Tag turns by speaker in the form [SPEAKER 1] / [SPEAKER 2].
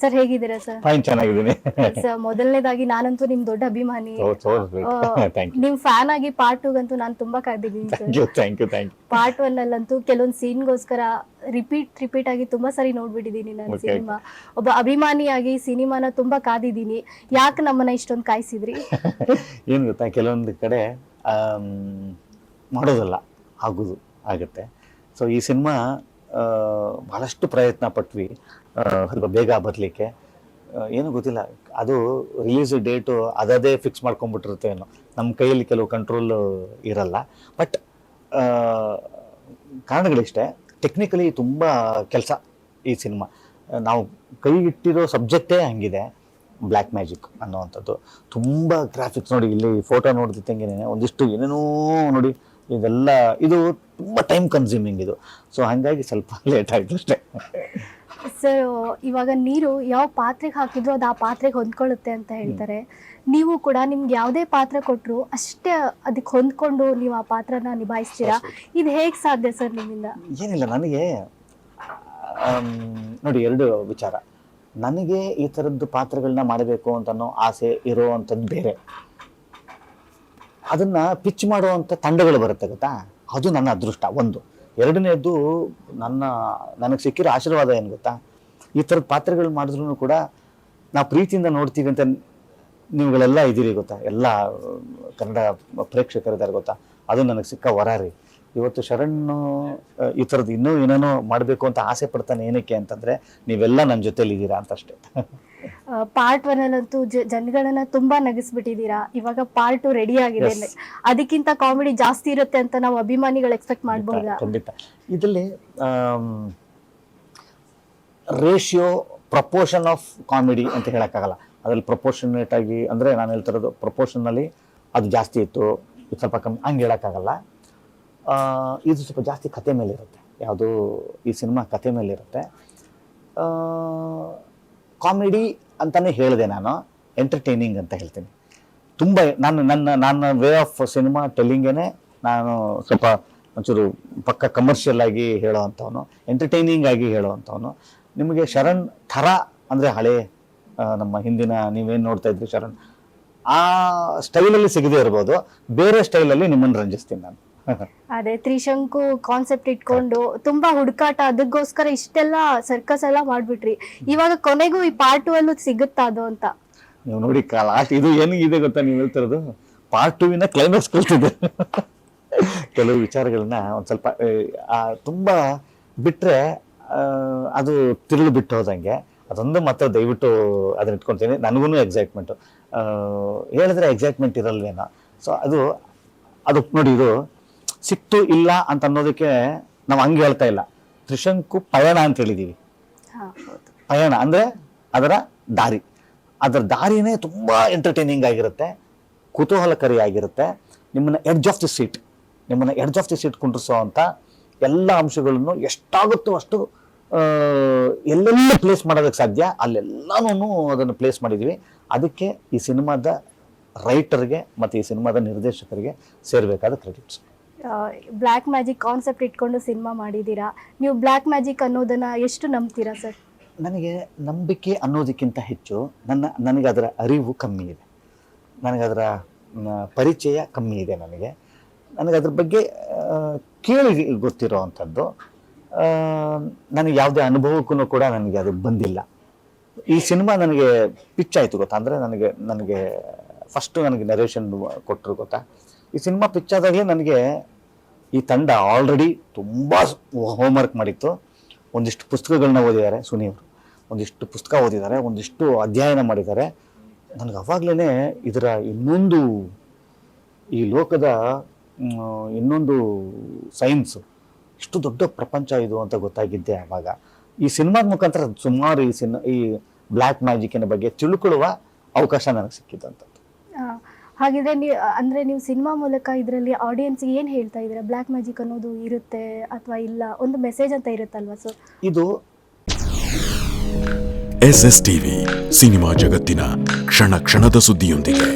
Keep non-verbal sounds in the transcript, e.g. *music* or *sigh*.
[SPEAKER 1] Sir ಹೇಗಿದ್ದೀರಾ sir
[SPEAKER 2] fine ಚೆನ್ನಾಗಿದ್ದೀನಿ.
[SPEAKER 1] Sir ಮೊದಲನೇದಾಗಿ ನಾನಂತೂ ನಿಮ್ ದೊಡ್ಡ ಅಭಿಮಾನಿ.
[SPEAKER 2] ಥ್ಯಾಂಕ್ ಯು
[SPEAKER 1] ನಿಮ್ ಫ್ಯಾನ್ ಆಗಿ ಪಾರ್ಟ್ ಟೂ ಗಂತೂ ನಾನು ತುಂಬಾ ಕಾದಿದ್ದೀನಿ ಸರ್ ಪಾರ್ಟ್ ಒನ್ ಅಲ್ಲಂತೂ ಕೆಲವೊಂದು ಸೀನ್ಗೋಸ್ಕರ ರಿಪೀಟ್ ರಿಪೀಟ್ ಆಗಿ ತುಂಬಾ ಸರಿ ನೋಡ್ಬಿಟ್ಟಿದೀನಿ ನಾನು. ಸಿನಿಮಾ. ಒಬ್ಬ ಅಭಿಮಾನಿಯಾಗಿ ಸಿನಿಮಾನ ತುಂಬಾ ಕಾದಿದ್ದೀನಿ. ಯಾಕೆ ನಮ್ಮನ್ನ ಇಷ್ಟೊಂದು ಕಾಯಿಸಿದ್ರಿ? *laughs*
[SPEAKER 2] ಏನ್ ಗೊತ್ತಾ ಕೆಲವೊಂದು ಕಡೆ ಮಾಡೋದಲ್ಲ ಆಗುದು ಆಗುತ್ತೆ. ಸೊ ಈ ಸಿನಿಮಾ ಭಾಳಷ್ಟು ಪ್ರಯತ್ನ ಪಟ್ವಿ. ಸ್ವಲ್ಪ ಬೇಗ ಬರಲಿಕ್ಕೆ. ಏನು ಗೊತ್ತಿಲ್ಲ. ಅದು ರಿಲೀಸ್ ಡೇಟು ಅದೇ ಫಿಕ್ಸ್ ಮಾಡ್ಕೊಂಡ್ಬಿಟ್ಟಿರುತ್ತೆ ಏನೋ. ನಮ್ಮ ಕೈಯಲ್ಲಿ ಕೆಲವು ಕಂಟ್ರೋಲ್ ಇರಲ್ಲ. ಬಟ್ ಕಾರಣಗಳಿಷ್ಟೇ ಟೆಕ್ನಿಕಲಿ ತುಂಬ ಕೆಲಸ ಈ ಸಿನಿಮಾ ನಾವು ಕೈ ಇಟ್ಟಿರೋ ಸಬ್ಜೆಕ್ಟೇ ಹಂಗಿದೆ. ಬ್ಲ್ಯಾಕ್ ಮ್ಯಾಜಿಕ್ ಅನ್ನೋವಂಥದ್ದು. ತುಂಬ ಗ್ರಾಫಿಕ್ಸ್ ನೋಡಿ, ಇಲ್ಲಿ ಫೋಟೋ ನೋಡಿದ ತೆಂಗಿನೇ ಒಂದಿಷ್ಟು ಏನೇನೋ ನೋಡಿ, ಇದೆಲ್ಲ ಇದು ತುಂಬ ಟೈಮ್ ಕನ್ಸ್ಯೂಮಿಂಗ್ ಇದು. ಸೊ ಹಾಗಾಗಿ ಸ್ವಲ್ಪ *laughs* ಲೇಟ್ ಆಯಿತು ಅಷ್ಟೇ.
[SPEAKER 1] ಸರ್ ಇವಾಗ ನೀರು ಯಾವ ಪಾತ್ರೆಗೆ ಹಾಕಿದ್ರು ಅದು ಆ ಪಾತ್ರೆಗೆ ಹೊಂದ್ಕೊಳ್ಳುತ್ತೆ ಅಂತ ಹೇಳ್ತಾರೆ. ನೀವು ಕೂಡ ನಿಮ್ಗೆ ಯಾವುದೇ ಪಾತ್ರ ಕೊಟ್ಟರು ಅಷ್ಟೇ ಅದಕ್ಕೆ ಹೊಂದ್ಕೊಂಡು ನೀವು ಆ ಪಾತ್ರನ ನಿಭಾಯಿಸ್ತೀರಾ? ಇದು ಹೇಗೆ ಸಾಧ್ಯ ಸರ್ ನಿಮ್ಮಿಂದ?
[SPEAKER 2] ಏನಿಲ್ಲ ನನಗೆ ಆಮ್, ನೋಡಿ ಎರಡು ವಿಚಾರ. ನನಗೆ ಈ ಥರದ್ದು ಪಾತ್ರಗಳನ್ನ ಮಾಡಬೇಕು ಅಂತನೋ ಆಸೆ ಇರೋ ಅಂಥದ್ದು ಬೇರೆ. ಅದನ್ನ ಪಿಚ್ ಮಾಡುವಂಥ ತಂಡಗಳು ಬರುತ್ತೆ ಗೊತ್ತಾ? ಅದು ನನ್ನ ಅದೃಷ್ಟ, ಒಂದು. ಎರಡನೇದು, ನನ್ನ, ನನಗೆ ಸಿಕ್ಕಿರೋ ಆಶೀರ್ವಾದ ಏನು ಗೊತ್ತಾ? ಈ ಥರದ ಪಾತ್ರಗಳು ಮಾಡಿದ್ರು ಕೂಡ ನಾವು ಪ್ರೀತಿಯಿಂದ ನೋಡ್ತೀವಿ ಅಂತ ನೀವುಗಳೆಲ್ಲ ಇದ್ದೀರಿ ಗೊತ್ತಾ? ಎಲ್ಲ, ಕನ್ನಡ ಪ್ರೇಕ್ಷಕರಿದ್ದಾರೆ ಗೊತ್ತಾ? ಅದು ನನಗೆ ಸಿಕ್ಕ ವರ ರೀ. ಇವತ್ತು ಶರಣ್ ಈ ಥರದ್ದು ಇನ್ನೂ ಏನೇನೋ ಮಾಡಬೇಕು ಅಂತ ಆಸೆ ಪಡ್ತಾನೆ ಏನಕ್ಕೆ ಅಂತಂದರೆ ನೀವೆಲ್ಲ ನನ್ನ ಜೊತೇಲಿ ಇದ್ದೀರಾ ಅಂತ ಅಷ್ಟೇ
[SPEAKER 1] ಪಾರ್ಟ್ ಒನ್ ಅಲ್ಲಂತೂ ಜನಗಳನ್ನ ತುಂಬಾ ನಗಿಸ್ಬಿಟ್ಟಿದ್ದೀರಾ? ಇವಾಗ ಪಾರ್ಟ್ ಟು ರೆಡಿ ಆಗಿದೆ ಅದಕ್ಕಿಂತ ಕಾಮಿಡಿ ಜಾಸ್ತಿ ಇರುತ್ತೆ ಅಂತ ನಾವು ಅಭಿಮಾನಿಗಳು ಎಕ್ಸ್ಪೆಕ್ಟ್ ಮಾಡಬಹುದಾ?
[SPEAKER 2] ಖಂಡಿತ. ಇದರಲ್ಲಿ ರೇಷಿಯೋ ಪ್ರಪೋರ್ಷನ್ ಆಫ್ ಕಾಮಿಡಿ ಅಂತ ಹೇಳೋಕ್ಕಾಗಲ್ಲ. ಅದ್ರಲ್ಲಿ ಪ್ರಪೋರ್ಷನೇಟ್ ಆಗಿ ಅಂದರೆ ನಾನು ಹೇಳ್ತಿರೋದು ಪ್ರಪೋರ್ಷನಲ್ಲಿ ಅದು ಜಾಸ್ತಿ ಇತ್ತು ಇದು ಸ್ವಲ್ಪ ಕಮ್ಮಿ ಹಂಗೆ ಹೇಳೋಕ್ಕಾಗಲ್ಲ. ಇದು ಸ್ವಲ್ಪ ಜಾಸ್ತಿ ಕತೆ ಮೇಲೆ ಇರುತ್ತೆ. ಯಾವುದು ಈ ಸಿನಿಮಾ ಕತೆ ಮೇಲೆ ಇರುತ್ತೆ. ಕಾಮಿಡಿ ಅಂತಲೇ ಹೇಳಿದೆ ನಾನು. ಎಂಟರ್ಟೈನಿಂಗ್ ಅಂತ ಹೇಳ್ತೀನಿ. ತುಂಬ ನಾನು, ನನ್ನ ನನ್ನ ವೇ ಆಫ್ ಸಿನಿಮಾ ಟೆಲ್ಲಿಂಗೇನೆ ನಾನು ಸ್ವಲ್ಪ ಒಂಚೂರು ಪಕ್ಕ ಕಮರ್ಷಿಯಲ್ ಆಗಿ ಹೇಳೋ ಅಂಥವನು ಎಂಟರ್ಟೈನಿಂಗ್ ಆಗಿ ಹೇಳೋ ಅಂಥವನು ನಿಮಗೆ ಶರಣ್ ಥರ ಅಂದರೆ ಹಳೆ ನಮ್ಮ ಹಿಂದಿನ ನೀವೇನು ನೋಡ್ತಾ ಇದ್ರಿ ಶರಣ್, ಆ ಸ್ಟೈಲಲ್ಲಿ ಸಿಗದೇ ಇರ್ಬೋದು. ಬೇರೆ ಸ್ಟೈಲಲ್ಲಿ ನಿಮ್ಮನ್ನು ರಂಜಿಸ್ತೀನಿ ನಾನು.
[SPEAKER 1] ಅದೇ ತ್ರಿಶಂಕು ಕಾನ್ಸೆಪ್ಟ್ ಇಟ್ಕೊಂಡು ತುಂಬಾ ಹುಡುಕಾಟ, ಅದಕ್ಕೋಸ್ಕರ ಇಷ್ಟೆಲ್ಲ ಸರ್ಕಸ್ ಎಲ್ಲ ಮಾಡ್ಬಿಟ್ರಿ. ಇವಾಗ ಕೊನೆಗೂ ಈ ಪಾರ್ಟ್ ಟು ಅಲ್ಲೂ ಸಿಗುತ್ತಾ ಅದು ಅಂತ?
[SPEAKER 2] ನೀವು ನೋಡಿ ಲಾಸ್ಟ್ ಇದು ಏನು ಇದೆ ಗೊತ್ತಾ ನೀವು ಹೇಳ್ತಿರೋದು? ಪಾರ್ಟ್ ಟೂವಿನ ಕ್ಲೈಮ್ಯಾಕ್ಸ್ ಕಲ್ತಿದೆ ಕೆಲವು ವಿಚಾರಗಳನ್ನ ಒಂದು ಸ್ವಲ್ಪ ತುಂಬಾ ಬಿಟ್ರೆ ಅದು ತಿರುಳು ಬಿಟ್ಟು ಹೋದಂಗೆ. ಅದೊಂದು ಮಾತ್ರ ದಯವಿಟ್ಟು ಅದನ್ನ ಇಟ್ಕೊಳ್ತೀನಿ. ನನಗೂ ಎಕ್ಸೈಟ್ಮೆಂಟು ಹೇಳಿದ್ರೆ ಎಕ್ಸೈಟ್ಮೆಂಟ್ ಇರಲ್ವೇನೋ. ಸೊ ಅದು ಅದು ನೋಡಿ, ಇದು ಸಿಕ್ತು ಇಲ್ಲ ಅಂತ ಅನ್ನೋದಕ್ಕೆ ನಾವು ಹಂಗೆ ಹೇಳ್ತಾ ಇಲ್ಲ. ತ್ರಿಶಂಕು ಪಯಣ ಅಂತ ಹೇಳಿದೀವಿ.
[SPEAKER 1] ಹಾ,
[SPEAKER 2] ಪಯಣ ಅಂದರೆ ಅದರ ದಾರಿ. ಅದರ ದಾರಿನೇ ತುಂಬ ಎಂಟರ್ಟೈನಿಂಗ್ ಆಗಿರುತ್ತೆ ಕುತೂಹಲಕಾರಿ ಆಗಿರುತ್ತೆ ನಿಮ್ಮನ್ನು ಎಡ್ಜ್ ಆಫ್ ದಿ ಸೀಟ್ ನಿಮ್ಮನ್ನು ಎಡ್ಜ್ ಆಫ್ ದಿ ಸೀಟ್ ಕುಂಡ್ರಿಸೋ ಅಂತ ಎಲ್ಲ ಅಂಶಗಳನ್ನು ಎಷ್ಟಾಗುತ್ತೋ ಅಷ್ಟು ಎಲ್ಲೆಲ್ಲ ಪ್ಲೇಸ್ ಮಾಡೋದಕ್ಕೆ ಸಾಧ್ಯ? ಅಲ್ಲೆಲ್ಲನೂ ಅದನ್ನು ಪ್ಲೇಸ್ ಮಾಡಿದ್ದೀವಿ ಅದಕ್ಕೆ ಈ ಸಿನಿಮಾದ ರೈಟರ್ಗೆ ಮತ್ತು ಈ ಸಿನಿಮಾದ ನಿರ್ದೇಶಕರಿಗೆ ಸೇರಬೇಕಾದ ಕ್ರೆಡಿಟ್ಸ್
[SPEAKER 1] ಬ್ಲ್ಯಾಕ್ ಮ್ಯಾಜಿಕ್ ಕಾನ್ಸೆಪ್ಟ್ ಇಟ್ಕೊಂಡು ಸಿನಿಮಾ ಮಾಡಿದ್ದೀರಾ? ನೀವು ಬ್ಲ್ಯಾಕ್ ಮ್ಯಾಜಿಕ್ ಅನ್ನೋದನ್ನ ಎಷ್ಟು ನಂಬ್ತೀರಾ ಸರ್
[SPEAKER 2] ನನಗೆ ನಂಬಿಕೆ ಅನ್ನೋದಕ್ಕಿಂತ ಹೆಚ್ಚು ನನ್ನ ನನಗೆ ಅದರ ಅರಿವು ಕಮ್ಮಿ ಇದೆ. ನನಗೆ ಅದರ ಪರಿಚಯ ಕಮ್ಮಿ ಇದೆ ನನಗೆ. ನನಗೆ ಅದ್ರ ಬಗ್ಗೆ ಕೇಳಿ ಗೊತ್ತಿರೋ ಅಂಥದ್ದು ನನಗೆ ಯಾವುದೇ ಅನುಭವಕ್ಕೂ ಕೂಡ ನನಗೆ ಅದು ಬಂದಿಲ್ಲ. ಈ ಸಿನಿಮಾ ನನಗೆ ಪಿಚ್ ಆಯಿತು ಗೊತ್ತಾ? ಅಂದರೆ ನನಗೆ ನನಗೆ ಫಸ್ಟು ನನಗೆ ನರೇಷನ್ ಕೊಟ್ಟರು ಗೊತ್ತಾ? ಈ ಸಿನಿಮಾ ಪಿಚ್ ಆದಾಗಲೇ ನನಗೆ ಈ ತಂಡ ಆಲ್ರೆಡಿ ತುಂಬ ಹೋಮ್ವರ್ಕ್ ಮಾಡಿತ್ತು. ಒಂದಿಷ್ಟು ಪುಸ್ತಕಗಳನ್ನ ಓದಿದ್ದಾರೆ ಸುನಿಯವರು ಒಂದಿಷ್ಟು ಪುಸ್ತಕ ಓದಿದ್ದಾರೆ, ಒಂದಿಷ್ಟು ಅಧ್ಯಯನ ಮಾಡಿದ್ದಾರೆ. ನನಗೆ ಅವಾಗಲೇ ಇದರ ಇನ್ನೊಂದು ಈ ಲೋಕದ ಇನ್ನೊಂದು ಸೈನ್ಸು ಇಷ್ಟು ದೊಡ್ಡ ಪ್ರಪಂಚ ಇದು ಅಂತ ಗೊತ್ತಾಗಿದ್ದೆ ಅವಾಗ. ಈ ಸಿನಿಮಾದ ಮುಖಾಂತರ ಸುಮಾರು ಈ ಸಿನ್, ಈ ಬ್ಲ್ಯಾಕ್ ಮ್ಯಾಜಿಕ್ಕಿನ ಬಗ್ಗೆ ತಿಳ್ಕೊಳ್ಳುವ ಅವಕಾಶ ನನಗೆ
[SPEAKER 1] ಸಿಕ್ಕಿದ್ದಂತ ಹಾಗಿದ್ರೆ ನೀವು ಅಂದ್ರೆ ನೀವು ಸಿನಿಮಾ ಮೂಲಕ ಇದರಲ್ಲಿ ಆಡಿಯನ್ಸ್ ಏನು ಹೇಳ್ತಾ ಇದ್ದೀರಾ? ಬ್ಲ್ಯಾಕ್ ಮ್ಯಾಜಿಕ್ ಅನ್ನೋದು ಇರುತ್ತೆ ಅಥವಾ ಇಲ್ಲ? ಒಂದು ಮೆಸೇಜ್ ಅಂತ ಇರುತ್ತಲ್ವಾ? ಸೊ
[SPEAKER 2] ಇದು
[SPEAKER 3] ಎಸ್ ಎಸ್ ಟಿವಿ ಸಿನಿಮಾ ಜಗತ್ತಿನ ಕ್ಷಣ ಕ್ಷಣದ ಸುದ್ದಿಯೊಂದಿಗೆ.